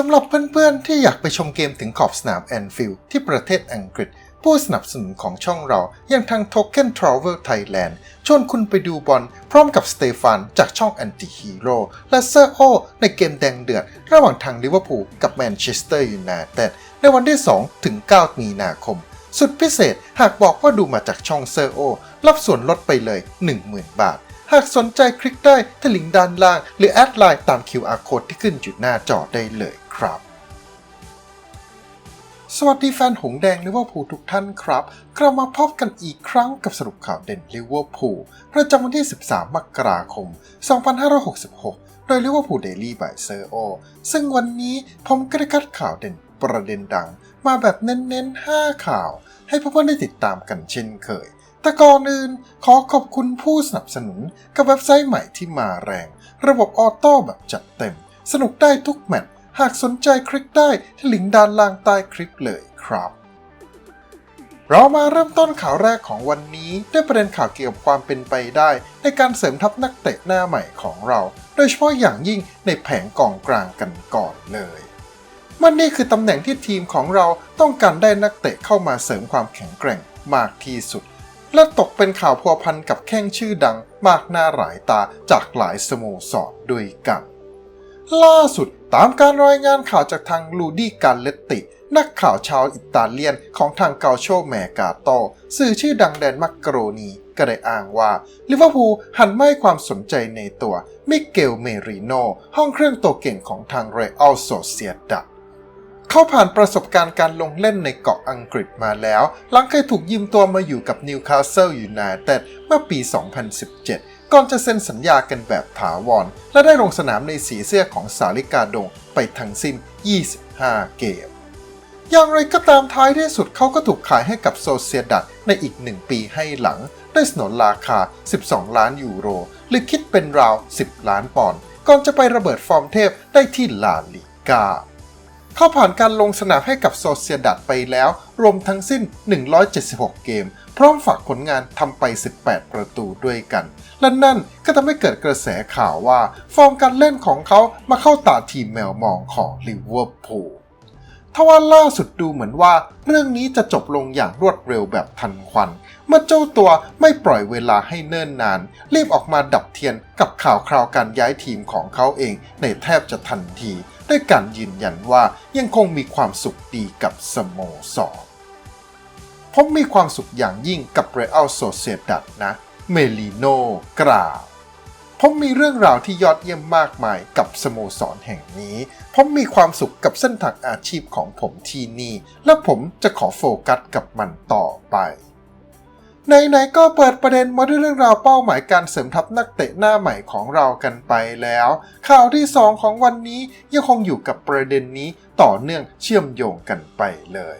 สำหรับเพื่อนๆ ที่อยากไปชมเกมถึงขอบสนามแอนฟิลด์ที่ประเทศอังกฤษ ผู้สนับสนุนของช่องเราอย่างทาง Token Travel Thailand ชวนคุณไปดูบอลพร้อมกับสเตฟานจากช่อง Anti Hero และเซอร์โอในเกมแดงเดือด ระหว่างทางลิเวอร์พูลกับแมนเชสเตอร์ยูไนเต็ดในวันที่ 2 ถึง 9 มีนาคม สุดพิเศษหากบอกว่าดูมาจากช่องเซอร์โอรับส่วนลดไปเลย 10,000 บาท หากสนใจคลิกได้ที่ลิงก์ด้านล่าง หรือแอดไลน์ตาม QR code ที่ขึ้นอยู่หน้าจอได้เลยครับสวัสดีแฟนหงแดงลิเวอร์พูลทุกท่านครับ กลับมาพบกันอีกครั้งกับสรุปข่าวเด่นลิเวอร์พูลประจำวันที่ 13 มกราคม 2566 โดยลิเวอร์พูลเดลี่บายเซอร์โอซึ่งวันนี้ผมก็ได้คัดข่าวเด่นประเด็นดัง มาแบบเน้นๆ 5 ข่าว ให้เพื่อนๆได้ติดตามกันเช่นเคย แต่ก่อนอื่นขอขอบคุณผู้สนับสนุนกับเว็บไซต์ใหม่ที่มาแรง ระบบออโต้แบบจัดเต็ม สนุกได้ทุกแมตช์หากสนใจคลิกได้ที่ลิงก์ด้านล่างใต้คลิปเลยครับ เรามาเริ่มต้นข่าวแรกของวันนี้ด้วยประเด็นข่าวเกี่ยวกับความเป็นไปได้ ในการเสริมทัพนักเตะหน้าใหม่ของเรา โดยเฉพาะอย่างยิ่งในแผงกองกลางกันก่อนเลยมันนี่คือตำแหน่งที่ทีมของเราต้องการได้นักเตะเข้ามาเสริมความแข็งแกร่งมากที่สุด และตกเป็นข่าวพัวพันกับแข้งชื่อดังมากหน้าหลายตาจากหลายสโมสรด้วยกัน ล่าสุดตามการรายงานข่าวจากทางลูดี้การเลตติ นักข่าวชาวอิตาเลียนของทางเกาโชแมกาโตสื่อชื่อดังแดนมักกโรนีก็ได้อ้างว่าลิเวอร์พูลหันไม่ให้ความสนใจในตัวมิเกลเมริโนห้องเครื่องตัวเก่งของทางเรอัลโซเซียดา เขาผ่านประสบการณ์การลงเล่นในเกาะอังกฤษมาแล้ว หลังเคยถูกยืมตัวมาอยู่กับนิวคาสเซิลยูไนเต็ดเมื่อปี 2017 ก่อนจะเซ็นสัญญากันแบบถาวร และได้ลงสนามในสีเสื้อของสาลิกาดงไปทั้งสิ้น 25 เกม อย่างไรก็ตามท้ายที่สุดเขาก็ถูกขายให้กับโซเซียดัดในอีกหนึ่งปีให้หลัง ได้สนนราคา 12 ล้านยูโร หรือคิดเป็นราว 10 ล้านปอนด์ ก่อนจะไประเบิดฟอร์มเทพได้ที่ลาลิกา เขาผ่านการลงสนามให้กับโซเซียดัดไปแล้ว รวมทั้งสิ้น 176 เกม พร้อมฝากผลงานทำไป 18 ประตูด้วยกัน และนั่นก็ทำให้เกิดกระแสข่าวว่า ฟอร์มการเล่นของเขามาเข้าตาทีมแมวมองของลิเวอร์พูลทว่าล่าสุดดูเหมือนว่า เรื่องนี้จะจบลงอย่างรวดเร็วแบบทันควัน เมื่อเจ้าตัวไม่ปล่อยเวลาให้เนิ่นนาน รีบออกมาดับเทียนกับข่าวคราวการย้ายทีมของเขาเองในแทบจะทันที ด้วยการยืนยันว่ายังคงมีความสุขดีกับสโมสรผมมีความสุขอย่างยิ่งกับเรอัลโซเซดัดนะเมลิโนกล่าวผมมีเรื่องราวที่ยอดเยี่ยมมากมายกับสโมสรแห่งนี้ ผมมีความสุขกับเส้นทางอาชีพของผมที่นี่ และผมจะขอโฟกัสกับมันต่อไป ไหนๆก็เปิดประเด็นมาด้วยเรื่องราวเป้าหมายการเสริมทัพนักเตะหน้าใหม่ของเรากันไปแล้ว ข่าวที่ 2 ของวันนี้ยังคงอยู่กับประเด็นนี้ต่อเนื่องเชื่อมโยงกันไปเลย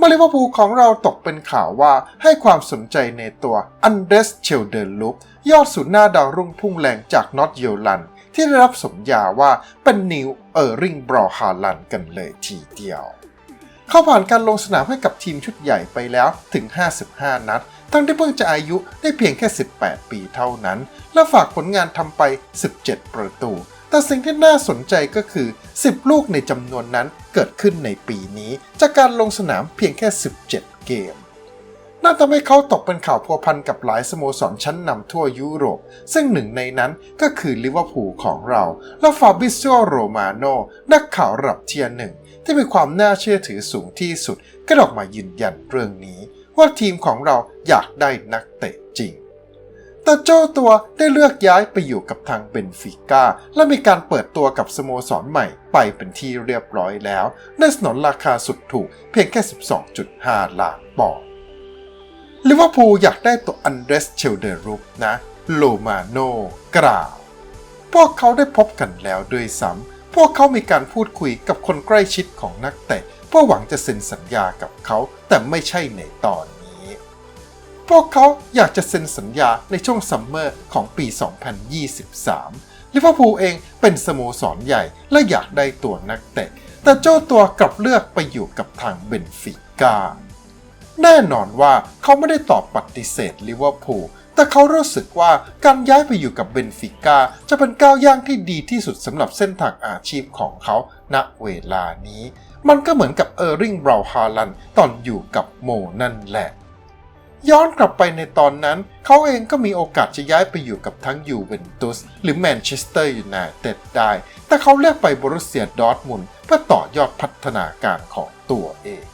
มาลิวอร์พูของเราตกเป็นข่าวว่าให้ความสนใจในตัวอันเดรสเชลเดอร์ลุปยอดสุดหน้าดาวรุ่งพุ่งแรงจากนอตเยลลัน ที่ได้รับสมญาว่าเป็นนิวเออร์ริงบรอฮาลันกันเลยทีเดียว เข้าผ่านการลงสนามให้กับทีมชุดใหญ่ไปแล้วถึง 55 นัด ทั้งที่เพิ่งจะอายุได้เพียงแค่ 18 ปีเท่านั้น และฝากผลงานทำไป 17 ประตู แต่สิ่งที่น่าสนใจก็คือ 10 ลูกในจำนวนนั้นเกิดขึ้นในปีนี้ จากการลงสนามเพียงแค่ 17 เกมน่าทำให้เขาตกเป็นข่าวพัวพันกับหลายสโมสรชั้นนำทั่วยุโรป ซึ่งหนึ่งในนั้นก็คือลิเวอร์พูลของเรา และฟาบิซิโอโรมาโนนักข่าวระดับเทียร์หนึ่ง ที่มีความน่าเชื่อถือสูงที่สุด ก็ออกมายืนยันเรื่องนี้ ว่าทีมของเราอยากได้นักเตะจริง แต่เจ้าตัวได้เลือกย้ายไปอยู่กับทางเบนฟิก้า และมีการเปิดตัวกับสโมสรใหม่ไปเป็นที่เรียบร้อยแล้วได้สนนราคาสุดถูกเพียงแค่ 12.5 ล้านปอนด์ลิเวอร์พูลอยากได้ตัวอันเดรสเชลเดรุปนะ โลมาโนกล่าว พวกเขาได้พบกันแล้วด้วยซ้ำพวกเขามีการพูดคุยกับคนใกล้ชิดของนักเตะ เพื่อหวังจะเซ็นสัญญากับเขาแต่ไม่ใช่ในตอนนี้ พวกเขาอยากจะเซ็นสัญญาในช่วงซัมเมอร์ของปี 2023 ลิเวอร์พูลเองเป็นสโมสรใหญ่และอยากได้ตัวนักเตะ แต่เจ้าตัวกลับเลือกไปอยู่กับทางเบนฟิก้าแน่นอนว่าเขาไม่ได้ตอบปฏิเสธลิเวอร์พูล แต่เขารู้สึกว่าการย้ายไปอยู่กับเบนฟิก้าจะเป็นก้าวย่างที่ดีที่สุดสำหรับเส้นทางอาชีพของเขาณเวลานี้ มันก็เหมือนกับเออร์ริงบราฮาลันตอนอยู่กับโมนั่นแหละ ย้อนกลับไปในตอนนั้น เขาเองก็มีโอกาสจะย้ายไปอยู่กับทั้งยูเวนตุสหรือแมนเชสเตอร์ยูไนเต็ดได้ แต่เขาเลือกไปบรุสเซียดอร์ทมุนเพื่อต่อยอดพัฒนาการของตัวเอง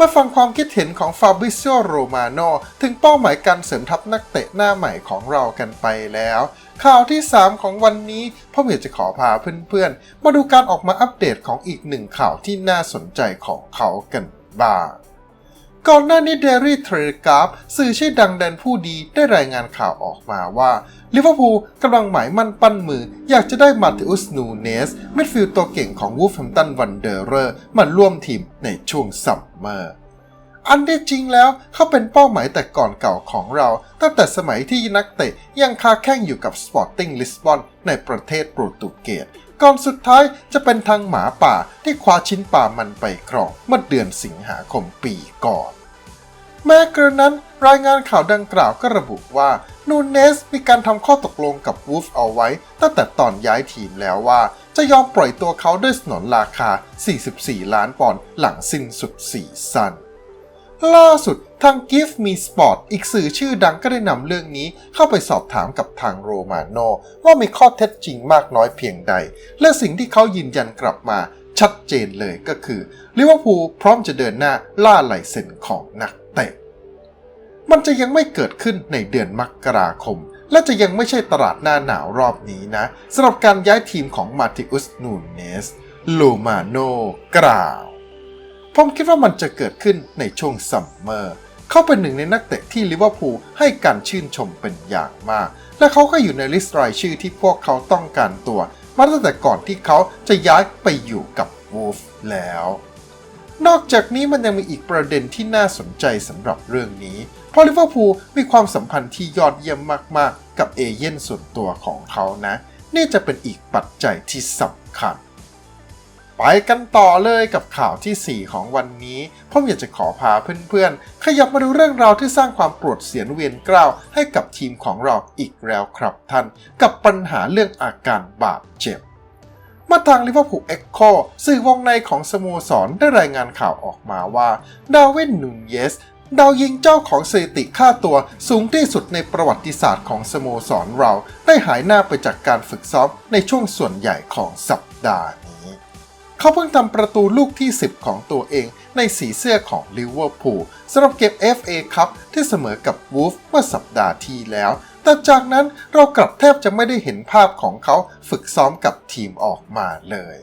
มาฟังความคิดเห็นของฟาบริ c ิโอโรมาโนถึงเป้าหมายการเสริมทัพนักเตะหน้าใหม่ของเรากันไปแล้ว ข่าวที่ 3 ของวันนี้พ่ออยากจะขอพาเพื่อนๆ มาดูการออกมาอัปเดตของอีกหนึ่งข่าวที่น่าสนใจของเขากันบ้าง ก่อนหน้านี้เดรี่เทรกราฟสื่อชื่อดังแดนผู้ดีได้รายงานข่าวออกมาว่าลิเวอร์พูลกำลังหมายมั่นปั้นมือ อยากจะได้มาติอุสนูเนสมิดฟิลด์ตัวเก่งของวูฟแฮมตันวันเดอร์เรอร์มาร่วมทีมในช่วงซัมเมอร์อันที่จริงแล้วเขาเป็นเป้าหมายแต่ก่อนเก่าของเรา ตั้งแต่สมัยที่นักเตะยังคาแข่งอยู่กับ Sporting Lisbon ในประเทศโปรตุเกส ก่อนสุดท้ายจะเป็นทางหมาป่าที่คว้าชิ้นป่ามันไปครองเมื่อเดือนสิงหาคมปีก่อน แม้กระนั้นรายงานข่าวดังกล่าวก็ระบุว่านูเนสมีการทำข้อตกลงกับวูฟเอาไว้ ตั้งแต่ตอนย้ายทีมแล้วว่า จะยอมปล่อยตัวเขาด้วยสนนราคา 44 ล้านปอนด์หลังสิ้นสุดซีซั่น ล่าสุดทาง Give Me Sport อีกสื่อชื่อดังก็ได้นำเรื่องนี้เข้าไปสอบถามกับทางโรมาโนว่ามีข้อเท็จจริงมากน้อยเพียงใด และสิ่งที่เขายืนยันกลับมาชัดเจนเลยก็คือลิเวอร์พูลพร้อมจะเดินหน้าล่าลายเซ็นของนักเตะ มันจะยังไม่เกิดขึ้นในเดือนมกราคม และจะยังไม่ใช่ตลาดหน้าหนาวรอบนี้นะสำหรับการย้ายทีมของมาติอุสนูเนส โลมาโนกล่าว ผมคิดว่ามันจะเกิดขึ้นในช่วงซัมเมอร์เขาเป็นหนึ่งในนักเตะที่ลิเวอร์พูลให้การชื่นชมเป็นอย่างมาก และเขาก็อยู่ในลิสต์รายชื่อที่พวกเขาต้องการตัว มาตั้งแต่ก่อนที่เขาจะย้ายไปอยู่กับวูฟแล้ว นอกจากนี้มันยังมีอีกประเด็นที่น่าสนใจสำหรับเรื่องนี้ เพราะลิเวอร์พูลมีความสัมพันธ์ที่ยอดเยี่ยมมาก ๆ กับเอเย่นส่วนตัวของเขานะ นี่จะเป็นอีกปัจจัยที่สำคัญ ไปกันต่อเลยกับข่าวทีสี่ 4 ของวันนี้ผมอยากจะขอพาเพื่อนๆ ขยับมาดูเรื่องราวที่สร้างความปวดเสียนเวียนกล้าวให้กับทีมของเราอีกแล้วครับท่าน กับปัญหาเรื่องอาการบาดเจ็บมาทางลิเวอร์พูลเอ็กโคสื่อวงในของสโมสรได้รายงานข่าวออกมาว่าดาวินนูนเยสดาวยิงเจ้าของสถิติค่าตัวสูงที่สุดในประวัติศาสตร์ของสโมสรเรา ได้หายหน้าไปจากการฝึกซ้อมในช่วงส่วนใหญ่ของสัปดาห์นี้ เขาเพิ่งทำประตูลูกที่ 10 ของตัวเองในสีเสื้อของลิเวอร์พูลสำหรับเกม FA ครับที่เสมอกับวูฟเมื่อสัปดาห์ที่แล้ว แต่จากนั้นเรากลับแทบจะไม่ได้เห็นภาพของเขาฝึกซ้อมกับทีมออกมาเลย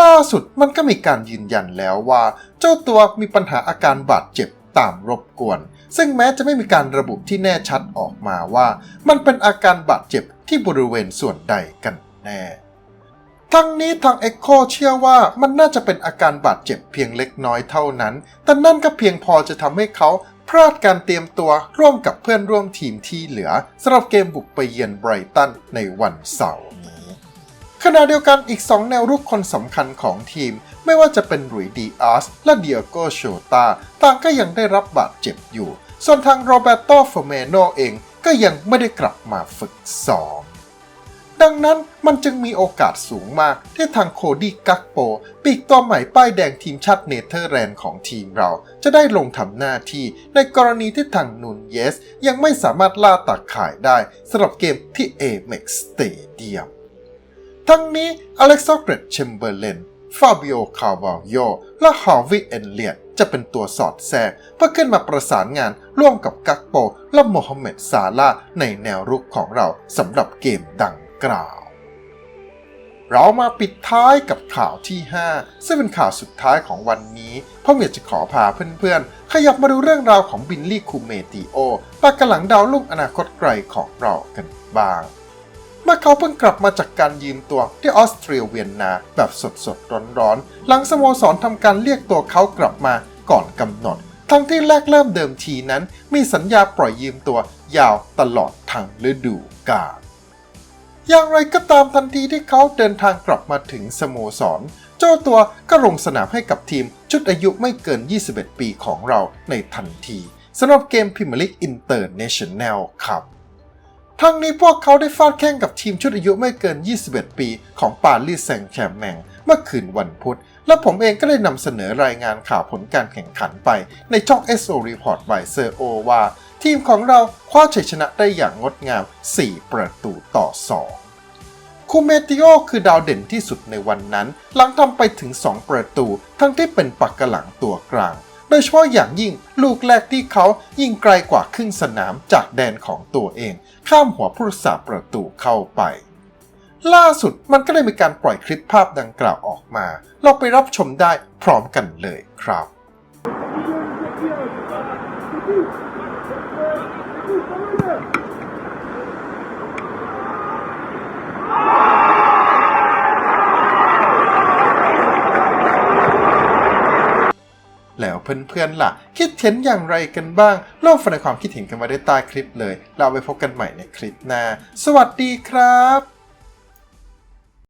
ล่าสุดมันก็มีการยืนยันแล้วว่า เจ้าตัวมีปัญหาอาการบาดเจ็บตามรบกวน ซึ่งแม้จะไม่มีการระบุที่แน่ชัดออกมาว่า มันเป็นอาการบาดเจ็บที่บริเวณส่วนใดกันแน่ ทั้งนี้ทาง Echo เชื่อว่ามันน่าจะเป็นอาการบาดเจ็บเพียงเล็กน้อยเท่านั้น แต่นั่นก็เพียงพอจะทำให้เขาพลาดการเตรียมตัวร่วมกับเพื่อนร่วมทีมที่เหลือสำหรับเกมบุกไปเยือนไบรตันในวันเสาร์นี้ขณะเดียวกันอีก 2 แนวรุกคนสำคัญของทีม ไม่ว่าจะเป็นหลุยดีอาร์สและเดียโกโชตาต่างก็ยังได้รับบาดเจ็บอยู่ ส่วนทางโรเบโตเฟเมโนเองก็ยังไม่ได้กลับมาฝึกซ้อม ดังนั้นมันจึงมีโอกาสสูงมากที่ทางโคดี้กักโป ปีกตัวใหม่ป้ายแดงทีมชาติเนเธอร์แลนด์ของทีมเรา จะได้ลงทำหน้าที่ในกรณีที่ทางนูนเยส ยังไม่สามารถล่าตักขายได้สำหรับเกมที่ Amex Stadium ทั้งนี้อเล็กซานเดรเชมเบอร์เลนฟาบิโอ คาร์วาโย และฮาวิเอนเลียตจะเป็นตัวสอดแทรกเพื่อขึ้นมาประสานงานร่วมกับกักโป และโมฮัมเหม็ดซาลาในแนวรุกของเราสำหรับเกมดัง กล่าว เรามาปิดท้ายกับข่าวที่ 5 ซึ่งเป็นข่าวสุดท้ายของวันนี้ผมอยากจะขอพาเพื่อนๆ ขยับมาดูเรื่องราวของบินลี่คูเมติโอปากกระหลังดาวลุ่งอนาคตไกลของเรากันบ้างเมื่อเขาเพิ่งกลับมาจากการยืมตัวที่ออสเตรียเวียนนาแบบสดๆ ร้อนๆ หลังสโมสรทำการเรียกตัวเขากลับมาก่อนกำหนด ทั้งที่แรกเริ่มเดิมทีนั้น มีสัญญาปล่อยยืมตัวยาวตลอดทั้งฤดูกาล อย่างไรก็ตามทันทีที่เขาเดินทางกลับมาถึงสโมสร เจ้าตัวก็ลงสนามให้กับทีมชุดอายุไม่เกิน 21 ปีของเราในทันทีสำหรับเกม Premier League International ครับทั้งนี้พวกเขาได้ฟาดแข่งกับทีมชุดอายุไม่เกิน 21 ปี ของปารีสแซงต์แชร์แมงเมื่อคืนวันพุธ และผมเองก็ได้นำเสนอรายงานข่าวผลการแข่งขันไปในช่อง SO Report by Sir O ว่า ทีมของเราคว้าชัยชนะได้อย่างงดงาม 4 ประตูต่อ 2 คูเมติโอคือดาวเด่นที่สุดในวันนั้น หลังทำไปถึง 2 ประตู ทั้งที่เป็นปักกะหลังตัวกลาง โดยเฉพาะอย่างยิ่งลูกแรกที่เขายิงไกลกว่าครึ่งสนามจากแดนของตัวเอง ข้ามหัวผู้รักษาประตูเข้าไป ล่าสุดมันก็เลยมีการปล่อยคลิปภาพดังกล่าวออกมา เราไปรับชมได้พร้อมกันเลยครับแล้ว เพื่อนๆล่ะ คิดเห็นอย่างไรกันบ้างลองแสดงความคิดเห็นกันมาได้ใต้คลิปเลย เราไปพบกันใหม่ในคลิปหน้า สวัสดีครับ